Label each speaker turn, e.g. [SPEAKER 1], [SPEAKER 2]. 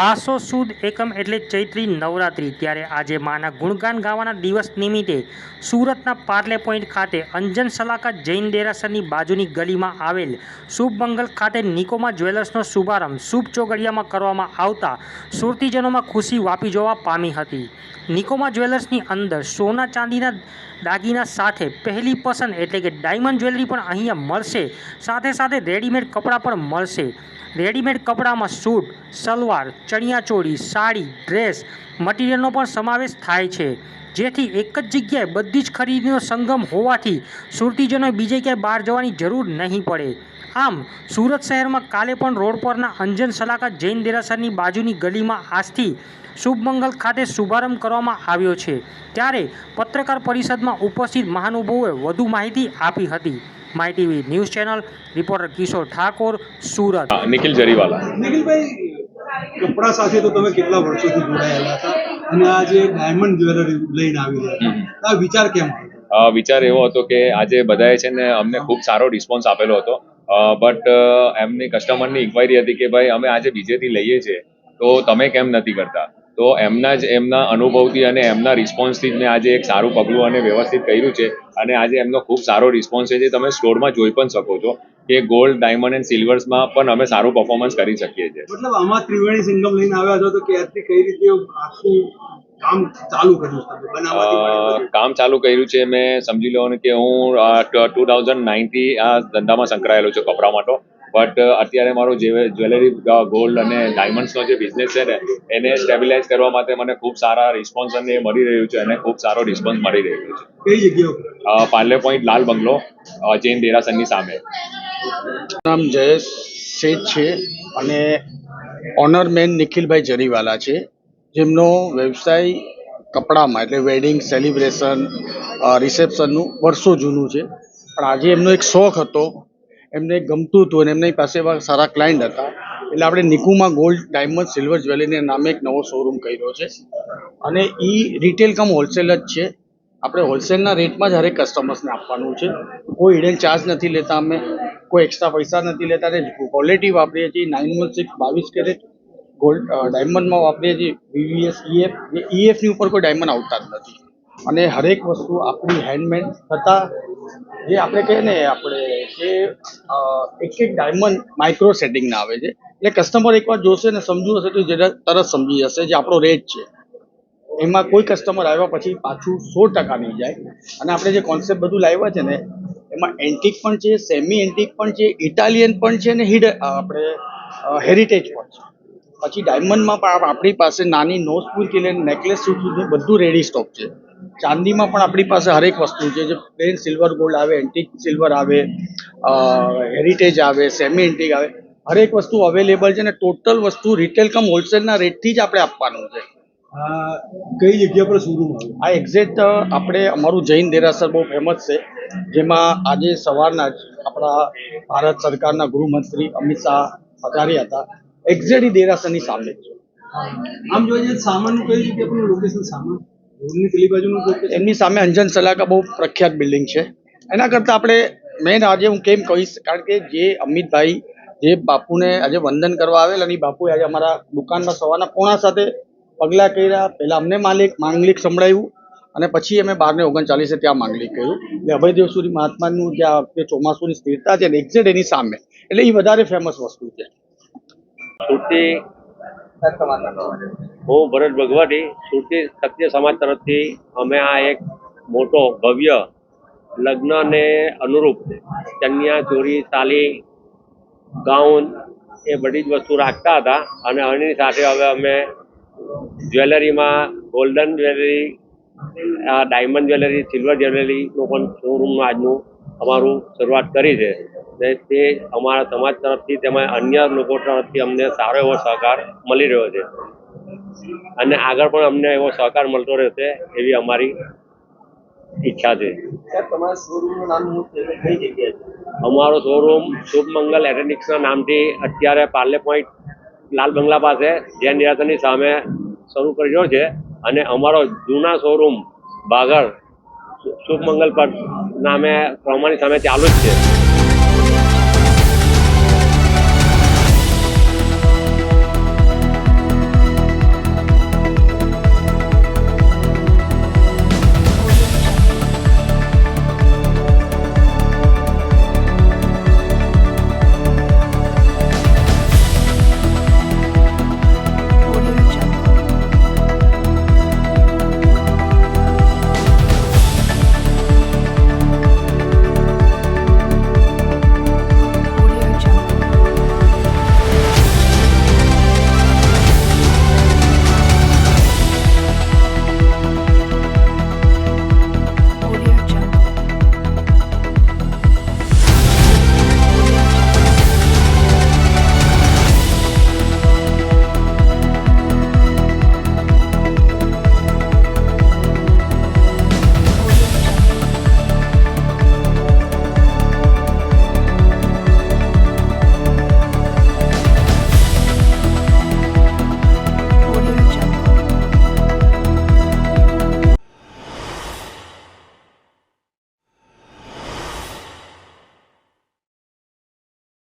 [SPEAKER 1] આસો સુદ એકમ એટલે ચૈત્રી નવરાત્રિ, ત્યારે આજે માના ગુણગાન ગાવાના દિવસ નિમિત્તે સુરતના પાર્લે પોઈન્ટ ખાતે અંજન સલાકા જૈન દેરાસરની બાજુની ગલીમાં આવેલ શુભ મંગલ ખાતે નિકોમા જ્વેલર્સનો શુભારંભ શુભ ચોગડિયામાં કરવામાં આવતા સુરતીજનોમાં ખુશી વાપી જોવા પામી હતી. નિકોમા જ્વેલર્સની અંદર સોના ચાંદીના દાગીના સાથે પહેલી પસંદ એટલે કે ડાયમંડ જ્વેલરી પણ અહીંયા મળશે. સાથે સાથે રેડીમેડ કપડાં પણ મળશે. રેડીમેડ કપડામાં સૂટ, સલવાર, ચણિયાચોળી, સાડી, ડ્રેસ મટીરિયલનો પણ સમાવેશ થાય છે. જેથી એક જ જગ્યાએ બધી જ ખરીદીનો સંગમ હોવાથી સુરતીજનોએ બીજે ક્યાંય બહાર જવાની જરૂર નહીં પડે. આમ, સુરત શહેરમાં કાલે પણ રોડ પરના અંજન સલાકા જૈન દેરાસરની બાજુની ગલીમાં આજથી શુભમંગલ ખાતે શુભારંભ કરવામાં આવ્યો છે. ત્યારે પત્રકાર પરિષદમાં ઉપસ્થિત મહાનુભાવોએ વધુ માહિતી આપી હતી. My TV news channel reporter Kishor Thakor Surat.
[SPEAKER 2] Nikhil Jariwala.
[SPEAKER 3] નિખિલભાઈ કપડા સાથે તો તમે કેટલા વર્ષોથી જોડાયેલા હતા? અને આ જે ડાયમંડ જ્વેલરી લઈને આવી રહ્યા આ વિચાર કેમ
[SPEAKER 2] વિચાર એવો હતો કે આજે બધાએ છે ને અમને ખૂબ સારો રિસ્પોન્સ આપેલો હતો. બટ એમની કસ્ટમરની ઇન્ક્વાયરી હતી કે ભાઈ અમે આજે બીજેથી લઈએ છીએ તો તમે કેમ નથી કરતા? તો એમના જ એમના અનુભવથી અને એમના રિસ્પોન્સથી જ મેં આજે એક સારું પગલું અને વ્યવસ્થિત કર્યું છે. અને આજે એમનો ખૂબ સારો રિસ્પોન્સ છે જે તમે સ્ટોરમાં જોઈ પણ શકો છો કે ગોલ્ડ ડાયમંડ એન્ડ સિલ્વર્સમાં પણ અમે સારું પરફોર્મન્સ કરી શકીએ છીએ.
[SPEAKER 3] મતલબ આમાં ત્રિવેણી સંગમ લઈને આવ્યા છો તો ક્યારથી કઈ રીતે આખું કામ ચાલુ કર્યું છે?
[SPEAKER 2] કામ ચાલુ કર્યું મેં સમજી લો કે હું ટુ થાઉઝન્ડ નાઇનથી આ ધંધામાં સંકળાયેલો છું કપડા માટે. બટ અત્યારે મારો જે જ્વેલરી ગોલ્ડ અને ડાયમંડ્સનો જે બિઝનેસ છે ને એને સ્ટેબિલાઇઝ કરવા માટે મને ખૂબ સારા રિસ્પોન્સ અને એ મળી રહ્યું છે અને ખૂબ સારો રિસ્પોન્સ મળી રહ્યો છે.
[SPEAKER 3] કઈ જગ્યા
[SPEAKER 2] પાર્લે પોઈન્ટ લાલ બંગલો જૈન દેરાસરની સામે.
[SPEAKER 4] નામ જયેશ શેઠ છે અને ઓનર મેન નિખિલભાઈ જરીવાલા છે. જેમનો વ્યવસાય કપડામાં એટલે વેડિંગ સેલિબ્રેશન રિસેપ્શનનું વર્ષો જૂનું છે. પણ આજે એમનો એક શોખ હતો એમને ગમતું હતું અને એમની પાસે એવા સારા ક્લાયન્ટ હતા. એટલે આપણે નિકુમાં ગોલ્ડ ડાયમંડ સિલ્વર જ્વેલરીના નામે એક નવો શોરૂમ કર્યો છે. અને એ રિટેલ કમ હોલસેલ જ છે. આપણે હોલસેલના રેટમાં જ હરેક કસ્ટમર્સને આપવાનું છે. કોઈ હિડન ચાર્જ નથી લેતા અમે, કોઈ એક્સ્ટ્રા પૈસા નથી લેતા. અને ક્વોલિટી વાપરીએ છીએ. નાઇન વન સિક્સ બાવીસ કેરેટ ગોલ્ડ ડાયમંડમાં વાપરીએ છીએ. વીવીએસ ઈએફ ઈએફની ઉપર કોઈ ડાયમંડ આવતા જ નથી. અને હરેક વસ્તુ આપણી હેન્ડમેડ થતાં જે આપણે કહીએ ને, આપણે કે અ, એક એક ડાયમંડ માઇક્રો સેટિંગના આવે છે. એટલે કસ્ટમર એકવાર જોશે ને સમજવું હશે તો જરા તરત સમજી જશે જે આપણો રેટ છે. એમાં કોઈ કસ્ટમર આવ્યા પછી પાછું સો ટકા નહીં જાય. અને આપણે જે કોન્સેપ્ટ બધું લાવ્યા છે ને એમાં એન્ટિક પણ છે સેમી એન્ટિક પણ છે ઇટાલિયન પણ છે ને હિડ આપણે હેરિટેજ પણ છે. પછી ડાયમંડમાં પણ આપણી પાસે નાની નોઝ નોઝપુરથી લઈને નેકલેસ સુધી બધું રેડી સ્ટોક છે. ચાંદીમાં પણ આપણી પાસે હરેક વસ્તુ છે જે પ્લેન સિલ્વર ગોલ્ડ આવે એન્ટિક સિલ્વર આવે હેરિટેજ આવે સેમી એન્ટિક આવે હરેક વસ્તુ અવેલેબલ છે અને ટોટલ વસ્તુ રિટેલ કમ હોલસેલના રેટથી જ આપણે આપવાનું છે.
[SPEAKER 3] કઈ જગ્યા પર શોરૂમ
[SPEAKER 4] આ એક્ઝેક્ટ આપણે અમારું જૈન દેરાસર બહુ ફેમસ છે જેમાં આજે સવારના જ આપણા ભારત સરકારના ગૃહમંત્રી અમિત શાહ પધાર્યા હતા. એક્ઝેક્ટ ઈ દેરાસરની સામે જ છે.
[SPEAKER 3] આમ જોઈએ સામાન કઈ જગ્યા પર લોકેશન સામાન? રોડની પેલી બાજુનું
[SPEAKER 4] એમની સામે અંજન સલાકા બહુ પ્રખ્યાત બિલ્ડિંગ છે. એના કરતાં આપણે મેન આજે હું કેમ કહીશ કારણ કે જે અમિતભાઈ જે બાપુને આજે વંદન કરવા આવેલ અને બાપુએ આજે અમારા દુકાનમાં સવારના પોણા સાથે પગલાં કર્યા. પહેલાં અમને માલિક માંગલિક સંભળાયું અને પછી અમે બારને ઓગણચાલીસે ત્યાં માંગલિક કર્યું. એટલે અભયદેવ સૂરી મહાત્માનું જે આ વખતે ચોમાસુની સ્થિરતા છે ને એક્ઝેક્ટ એની સામે. એટલે એ વધારે ફેમસ વસ્તુ છે.
[SPEAKER 5] હું ભરત ભગવાટી સુરતી સત્ય સમાજ તરફથી અમે આ એક મોટો ભવ્ય લગ્નને અનુરૂપ ચણિયા ચોરી, તાલી, ગાઉન એ બધી જ વસ્તુ રાખતા હતા અને એની સાથે હવે અમે જ્વેલરીમાં golden jewellery diamond jewellery, silver જ્વેલરીનું પણ શોરૂમનું આજનું અમારું શરૂઆત કરી છે. તે અમારા સમાજ તરફથી તેમજ અન્ય લોકો તરફથી અમને સારો એવો સહકાર મળી રહ્યો છે. અને આગળ પણ અમને એવો સહકાર મળતો રહેશે એવી અમારી ઈચ્છા છે. અમારો શોરૂમ શુભ મંગલ નામથી અત્યારે પાર્લે પોઈન્ટ લાલ બંગલા પાસે જૈન નિરાતનની સામે શરૂ કર્યો છે. અને અમારો જૂના શોરૂમ બાગળ શુભ મંગલ પર નામે પ્રમાણની સામે ચાલુ જ છે.